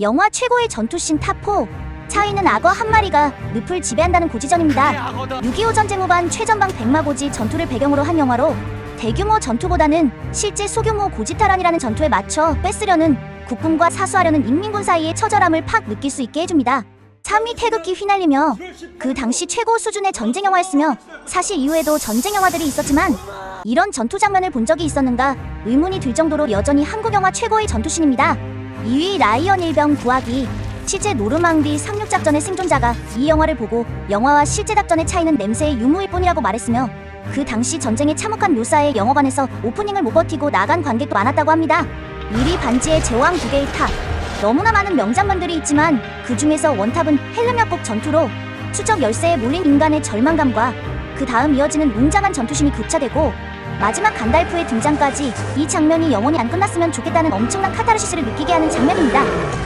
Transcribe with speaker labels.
Speaker 1: 영화 최고의 전투씬 탑4 차이는 악어 한 마리가 늪을 지배한다는 고지전입니다. 6.25 전쟁 후반 최전방 백마고지 전투를 배경으로 한 영화로 대규모 전투보다는 실제 소규모 고지타란이라는 전투에 맞춰 뺏으려는 국군과 사수하려는 인민군 사이의 처절함을 팍 느낄 수 있게 해줍니다. 참이 태극기 휘날리며 그 당시 최고 수준의 전쟁 영화였으며 사실 이후에도 전쟁 영화들이 있었지만 이런 전투 장면을 본 적이 있었는가 의문이 들 정도로 여전히 한국 영화 최고의 전투신입니다. 2위 라이언 일병 구하기 실제 노르망디 상륙 작전의 생존자가 이 영화를 보고 영화와 실제 작전의 차이는 냄새의 유무일 뿐이라고 말했으며 그 당시 전쟁의 참혹한 묘사에 영화관에서 오프닝을 못 버티고 나간 관객도 많았다고 합니다. 1위 반지의 제왕 두 개의 탑 너무나 많은 명장면들이 있지만 그 중에서 원탑은 헬름역곡 전투로 추적 열쇠에 몰린 인간의 절망감과 그 다음 이어지는 웅장한 전투신이 교차되고 마지막 간달프의 등장까지 이 장면이 영원히 안 끝났으면 좋겠다는 엄청난 카타르시스를 느끼게 하는 장면입니다.